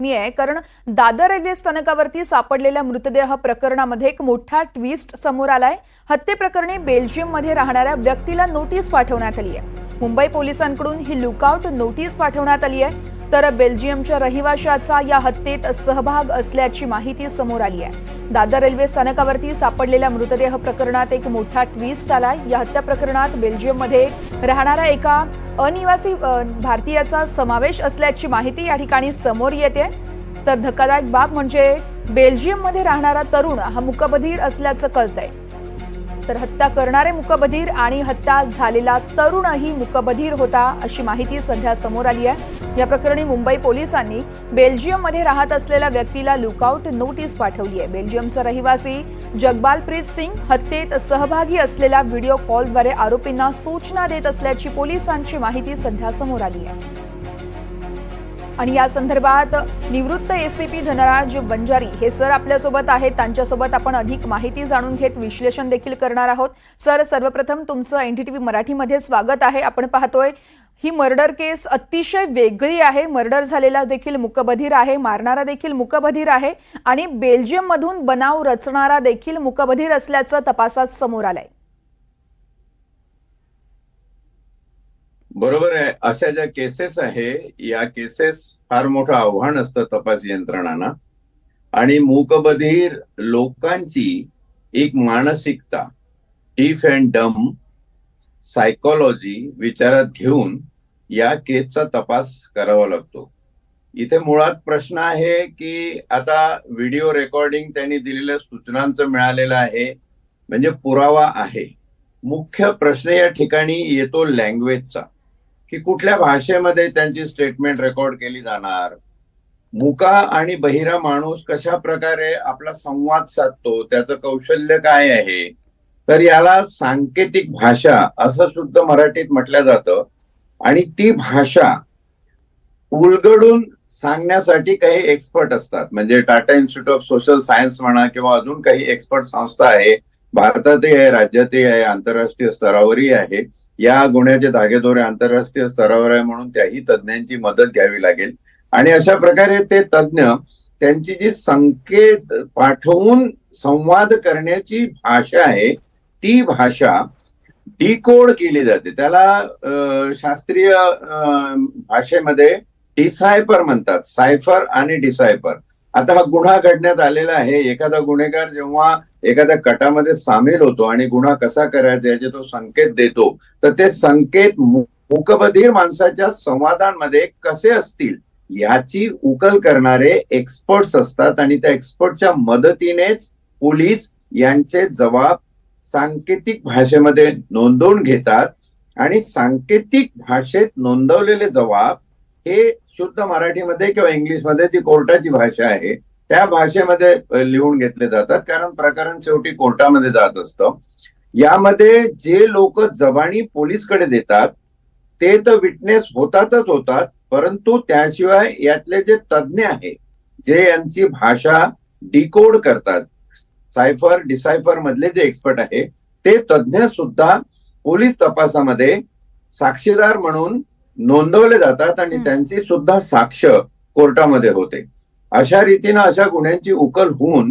बातमी आहे कारण दादर रेल्वे स्थानकावरती सापडलेल्या मृतदेह प्रकरणामध्ये एक मोठा ट्विस्ट समोर आलाय. हत्येप्रकरणी बेल्जियममध्ये राहणाऱ्या व्यक्तीला नोटीस पाठवण्यात आली आहे. मुंबई पोलिसांकडून ही लुकआउट नोटीस पाठवण्यात आली आहे. तर बेल्जियमच्या रहिवाशाचा या हत्येत सहभाग असल्याची माहिती समोर आली आहे. दादर रेल्वे स्थानकावरती सापडलेल्या मृतदेह प्रकरणात एक मोठा ट्विस्ट आलाय. या हत्या प्रकरणात बेल्जियममध्ये राहणाऱ्या एका अनिवासी भारतीयाचा समावेश असल्याची माहिती या ठिकाणी समोर येते. तर धक्कादायक बाब म्हणजे बेल्जियममध्ये राहणारा तरुण हा मुकबधीर असल्याचं कळतंय. तर हत्या करणारे मुकबधीर आणि हत्या झालेला तरुणही मुकबधीर होता अशी माहिती सध्या समोर आली आहे. या प्रकरणी मुंबई पोलिसांनी बेल्जियममध्ये राहत असलेल्या व्यक्तीला लुकआउट नोटीस पाठवली आहे. बेल्जियमचा रहिवासी जगबालप्रीत सिंग हत्येत सहभागी असलेल्या व्हिडिओ कॉलद्वारे आरोपींना सूचना देत असल्याची पोलिसांची माहिती सध्या समोर आली आहे. आणि या संदर्भात निवृत्त एसीपी धनराज बंजारी हे सर आपल्यासोबत आहेत. त्यांच्यासोबत आपण अधिक माहिती जाणून घेत विश्लेषण देखील करणार आहोत. सर सर्वप्रथम तुमचं एनडीटीव्ही मराठीमध्ये स्वागत आहे. आपण पाहतोय ही मर्डर केस अतिशय वेगळी आहे. मर्डर झालेला देखील मुकबधीर आहे. मारणारा देखील मुकबधीर आहे. आणि बेल्जियम मधून बनाव रचणारा देखील मुकबधीर असल्याचं तपासात समोर आलंय. बरोबर आहे. अशा ज्या केसेस आहे या केसेस फार मोठं आव्हान असतं तपास यंत्रणांना. आणि मूकबधीर लोकांची एक मानसिकता इफ अँड डम सायकोलॉजी विचारात घेऊन या केसचा तपास करावा लागतो. इथे मुळात प्रश्न आहे की आता व्हिडिओ रेकॉर्डिंग त्यांनी दिलेल्या सूचनांचं मिळालेलं आहे म्हणजे पुरावा आहे. मुख्य प्रश्न या ठिकाणी येतो लँग्वेजचा की कुठल्या भाषेमध्ये त्यांची स्टेटमेंट रेकॉर्ड केली जाणार? मुका आणि बहिरा माणूस कशा प्रकारे आपला संवाद साधतो त्याचं कौशल्य काय आहे? तर याला सांकेतिक भाषा असं सुद्धा मराठीत म्हटलं जातं. आणि ती भाषा उलगडून सांगण्यासाठी काही एक्सपर्ट असतात. म्हणजे Tata institute of social science म्हणा किंवा अजून काही एक्सपर्ट संस्था आहे भारतातही आहे राज्यातही आहे आंतरराष्ट्रीय स्तरावरही आहे या गुन्ह्याचे धागेदोरे आंतरराष्ट्रीय स्तरावर आहे म्हणून त्याही तज्ज्ञांची मदत घ्यावी लागेल. आणि अशा प्रकारे ते तज्ज्ञ त्यांची जी संकेत पाठवून संवाद करण्याची भाषा आहे ती भाषा डिकोड केली जाते. त्याला शास्त्रीय भाषेमध्ये डिसायफर म्हणतात. सायफर आणि डिसायफर आता हा गुन्हा घडण्यात आलेला आहे. एखादा गुन्हेगार जेव्हा एखाद्या कटामध्ये सामील होतो आणि गुन्हा कसा करायचा याचे तो संकेत देतो तर ते संकेत मुकबधीर माणसाच्या संवादांमध्ये कसे असतील याची उकल करणारे एक्सपर्ट्स असतात आणि त्या एक्सपर्टच्या मदतीनेच पोलीस यांचे जबाब सांकेतिक भाषेमध्ये नोंदवून घेतात आणि सांकेतिक भाषेत नोंदवलेले जबाब हे शुद्ध मराठीमध्ये किंवा इंग्लिशमध्ये ती कोर्टाची भाषा आहे त्या भाषेमध्ये लिहून घेतले जातात. कारण प्रकरण शेवटी कोर्टामध्ये जात असतं. यामध्ये जे लोक जबाणी पोलीसकडे देतात ते तर विटनेस होतातच होतात परंतु त्याशिवाय यातले जे तज्ज्ञ आहे जे यांची भाषा डिकोड करतात सायफर डिसायफर मधले जे एक्सपर्ट आहे ते तज्ज्ञ सुद्धा पोलीस तपासामध्ये साक्षीदार म्हणून नोंदवले जातात आणि. त्यांची सुद्धा साक्ष कोर्टामध्ये होते अशा रीतीनं अशा गुन्ह्यांची उकल होऊन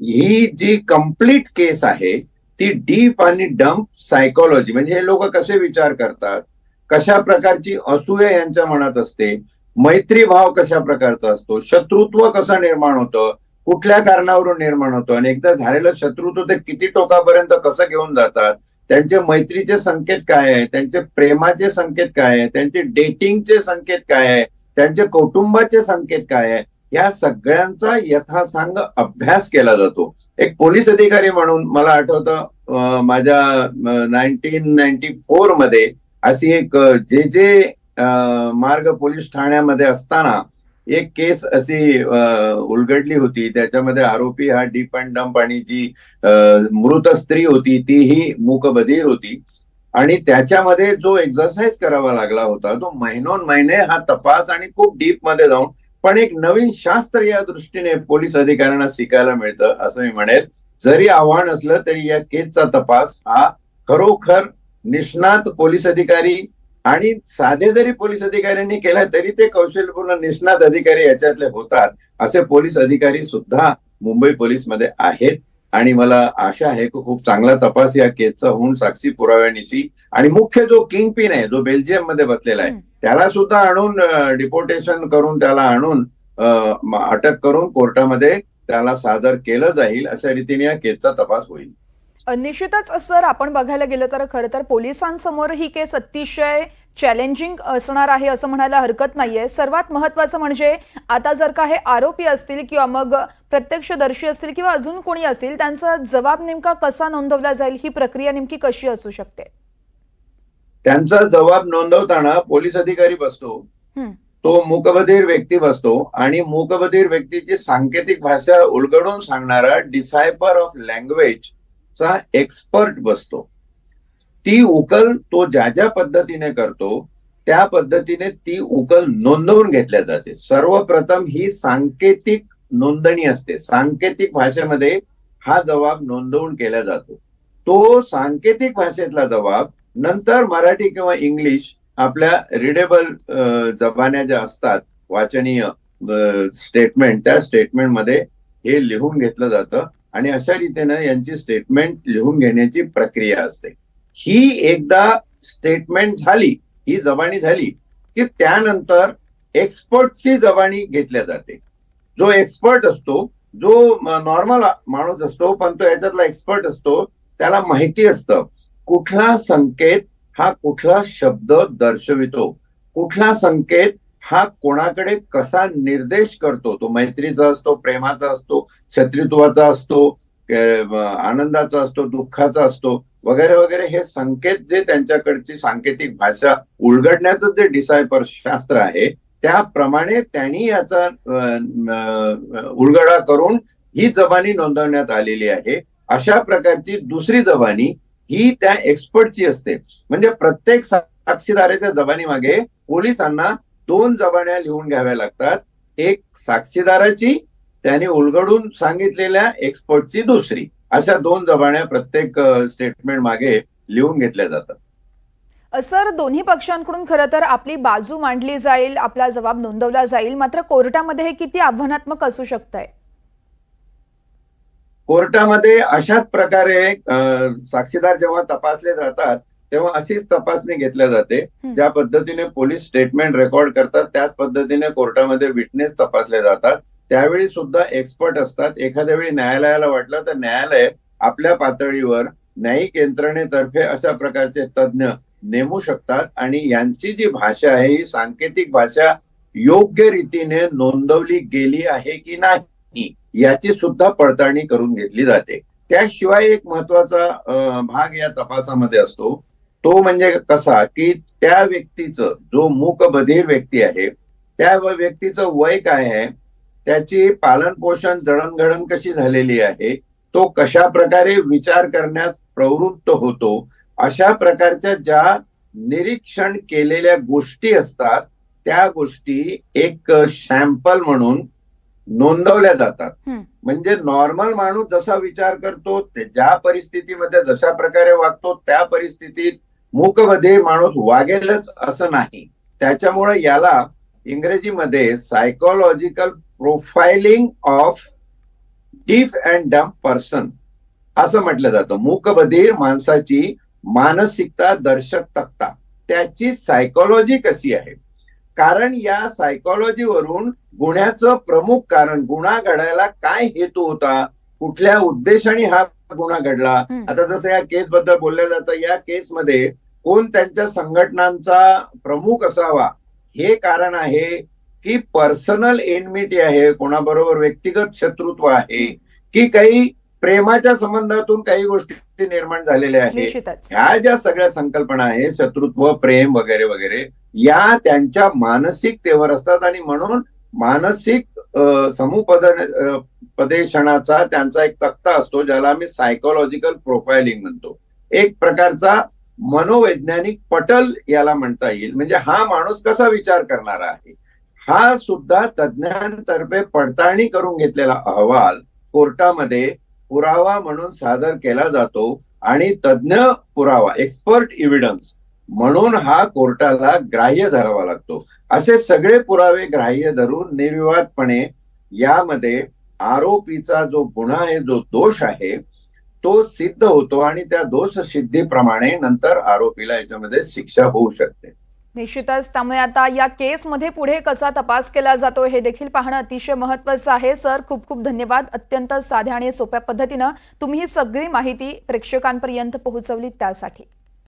ही जी कंप्लीट केस आहे ती डीप आणि डम्प सायकोलॉजी म्हणजे हे लोक कसे विचार करतात कशा प्रकारची असूया यांच्या मनात असते मैत्री भाव कशा प्रकारचा असतो शत्रुत्व कसं निर्माण होतं कुठल्या कारणावरून निर्माण होतो? आणि एकदा झालेलं शत्रुत्व ते किती टोकापर्यंत कसं घेऊन जातात? त्यांचे मैत्रीचे संकेत काय आहे त्यांचे प्रेमाचे संकेत काय आहे त्यांचे डेटिंगचे संकेत काय आहे त्यांचे कौटुंबाचे संकेत काय आहे या सगळ्यांचा यथासांग अभ्यास केला जातो. एक पोलीस अधिकारी म्हणून मला आठवतं माझ्या नाईन्टीन नाईन्टी फोरमध्ये अशी एक जे जे मार्ग पोलीस ठाण्यामध्ये असताना एक केस अशी उलगडली होती. त्याच्यामध्ये आरोपी हा डीप अँड डंप आणि जी मृत स्त्री होती तीही मूकबधीर होती. आणि त्याच्यामध्ये जो एक्सरसाइज करावा लागला होता तो महिनोन महिने हा तपास आणि खूप डीपमध्ये जाऊन पण एक नवीन शास्त्र या दृष्टीने पोलीस अधिकाऱ्यांना शिकायला मिळतं असं मी म्हणेल. जरी आव्हान असलं तरी या केसचा तपास हा खरोखर निष्णात पोलीस अधिकारी आणि साधे जरी पोलीस अधिकाऱ्यांनी केला तरी ते कौशल्यपूर्ण निष्णात अधिकारी याच्यातले होतात असे पोलीस अधिकारी सुद्धा मुंबई पोलीसमध्ये आहेत. आणि मला आशा आहे की खूप चांगला तपास या केसचा होऊन साक्षी पुराव्यानिशी. आणि मुख्य जो किंग पिन आहे जो बेल्जियममध्ये बसलेला आहे. त्याला सुद्धा आणून डिपोटेशन करून त्याला आणून अटक करून कोर्टामध्ये त्याला सादर केलं जाईल अशा रीतीने या केसचा तपास होईल. निश्चितच सर आपण बघायला गेलं तर खरं तर पोलिसांसमोर ही केस अतिशय चॅलेंजिंग असणार आहे असं म्हणायला हरकत नाहीये. सर्वात महत्वाचं म्हणजे आता जर का हे आरोपी असतील किंवा मग प्रत्यक्षदर्शी असतील किंवा अजून कोणी असतील त्यांचा जबाब नेमका कसा नोंदवला जाईल? ही प्रक्रिया नेमकी कशी असू शकते? त्यांचा जबाब नोंदवताना पोलीस अधिकारी बसतो. तो मूकबधीर व्यक्ती बसतो आणि मूकबधीर व्यक्तीची सांकेतिक भाषा उलगडून सांगणारा डिसायपर ऑफ लँग्वेज चा एक्सपर्ट बसतो. ती उकल तो ज्या ज्या पद्धतीने करतो त्या पद्धतीने ती उकल नोंदवून घेतल्या जाते. सर्वप्रथम ही सांकेतिक नोंदणी असते. सांकेतिक भाषेमध्ये हा जबाब नोंदवून केला जातो. तो सांकेतिक भाषेतला जबाब नंतर मराठी किंवा इंग्लिश आपल्या रिडेबल जबान्या ज्या असतात वाचनीय स्टेटमेंट त्या स्टेटमेंटमध्ये हे लिहून घेतलं जातं. आणि अशा रीतीनं यांची स्टेटमेंट लिहून घेण्याची प्रक्रिया असते. ही एकदा स्टेटमेंट झाली ही जबानी झाली की त्यानंतर एक्सपर्टची जबानी घेतल्या जाते. जो एक्सपर्ट असतो जो नॉर्मल माणूस असतो पण तो याच्यातला एक्सपर्ट असतो त्याला माहिती असतं कुठला संकेत हा कुठला शब्द दर्शवितो. कुठला संकेत हा कोणाकडे कसा निर्देश करतो? तो मैत्रीचा असतो प्रेमाचा असतो शत्रुत्वाचा असतो आनंदाचा असतो दुःखाचा असतो वगैरे वगैरे हे संकेत जे त्यांच्याकडची सांकेतिक भाषा उलगडण्याचं जे डिसायपर शास्त्र आहे त्याप्रमाणे त्यांनी याचा उलगडा करून ही जबानी नोंदवण्यात आलेली आहे. अशा प्रकारची दुसरी जबानी ही त्या एक्सपर्टची असते. म्हणजे प्रत्येक साक्षीदाराच्या जबानी मागे पोलिसांना दोन जबान्या लिहून घ्याव्या लागतात. एक साक्षीदाराची त्याने उलगडून सांगितलेल्या एक्सपर्टची दुसरी. अशा दोन जबान्या प्रत्येक स्टेटमेंट मागे लिहून घेतल्या जातात. सर दोन्ही पक्षांकडून खरं तर आपली बाजू मांडली जाईल आपला जबाब नोंदवला जाईल मात्र कोर्टामध्ये हे किती आव्हानात्मक असू शकतंय? कोर्टामध्ये अशाच प्रकारे साक्षीदार जेव्हा तपासले जातात तेव्हा अशीच तपासणी घेतल्या जाते. ज्या पद्धतीने पोलीस स्टेटमेंट रेकॉर्ड करतात त्याच पद्धतीने कोर्टामध्ये विटनेस तपासले जातात. त्यावेळी सुद्धा एक्सपर्ट असतात. एखाद्या वेळी न्यायालयाला वाटलं तर न्यायालय आपल्या पातळीवर न्यायिक यंत्रणेतर्फे अशा प्रकारचे तज्ज्ञ नेमू शकतात आणि यांची जी भाषा आहे ही सांकेतिक भाषा योग्य रीतीने नोंदवली गेली आहे की नाही याची सुद्धा पडताळणी करून घेतली जाते. त्याशिवाय एक महत्त्वाचा भाग या तपासामध्ये असतो तो म्हणजे कसा की त्या व्यक्तीचं जो मूकबधीर व्यक्ती आहे त्या व्यक्तीचं वय काय आहे त्याची पालन पोषण जडणघडण कशी झालेली आहे तो कशा प्रकारे विचार करण्यास प्रवृत्त होतो अशा प्रकारच्या ज्या निरीक्षण केलेल्या गोष्टी असतात त्या गोष्टी एक सॅम्पल म्हणून नोंदवल्या जातात. म्हणजे नॉर्मल माणूस जसा विचार करतो ज्या परिस्थितीमध्ये जशा प्रकारे वागतो त्या परिस्थितीत मूकमध्ये माणूस वागेलच असं नाही. त्याच्यामुळे याला इंग्रजीमध्ये psychological profiling of deaf and dumb person असं म्हटलं जातं. मूकबधीर माणसाची मानसिकता दर्शक तक्ता त्याची सायकोलॉजी कशी आहे? कारण या सायकोलॉजीवरून गुन्ह्याचं प्रमुख कारण गुन्हा घडायला काय हेतू होता? कुठल्या उद्देशाने हा गुन्हा घडला. आता जसं या केस बद्दल बोललं जातं या केसमध्ये कोण त्यांच्या संघटनांचा प्रमुख असावा हे कारण आहे की पर्सनल एनमिटी आहे कोणाबरोबर व्यक्तिगत शत्रुत्व आहे की काही प्रेमाच्या संबंधातून काही गोष्टी निर्माण झालेल्या आहेत. ह्या ज्या सगळ्या संकल्पना आहेत शत्रुत्व प्रेम वगैरे वगैरे या त्यांच्या मानसिकतेवर असतात आणि म्हणून मानसिक अ, प्रदेशनाचा त्यांचा एक तक्ता असतो ज्याला आम्ही सायकोलॉजिकल प्रोफायलिंग म्हणतो. एक प्रकारचा मनोवैज्ञानिक पटल याला म्हणता येईल. म्हणजे हा माणूस कसा विचार करणारा आहे? हा सुद्धा तज्ज्ञांतर्फे पडताळणी करून घेतलेला अहवाल कोर्टामध्ये पुरावा म्हणून सादर केला जातो आणि तज्ज्ञ पुरावा एक्सपर्ट इव्हिडन्स म्हणून हा कोर्टाला ग्राह्य धरावा लागतो. असे सगळे पुरावे ग्राह्य धरून निर्विवादपणे यामध्ये आरोपीचा जो गुन्हा आहे जो दोष आहे तो सिद्ध होतो आणि त्या दोष सिद्धीप्रमाणे नंतर आरोपीला याच्यामध्ये शिक्षा होऊ शकते. निश्चितच. त्यामुळे आता या केसमध्ये पुढे कसा तपास केला जातो हे देखील पाहणं अतिशय महत्वाचं आहे. सर खूप खूप धन्यवाद. अत्यंत साध्या आणि सोप्या पद्धतीनं तुम्ही ही सगळी माहिती प्रेक्षकांपर्यंत पोहोचवली त्यासाठी.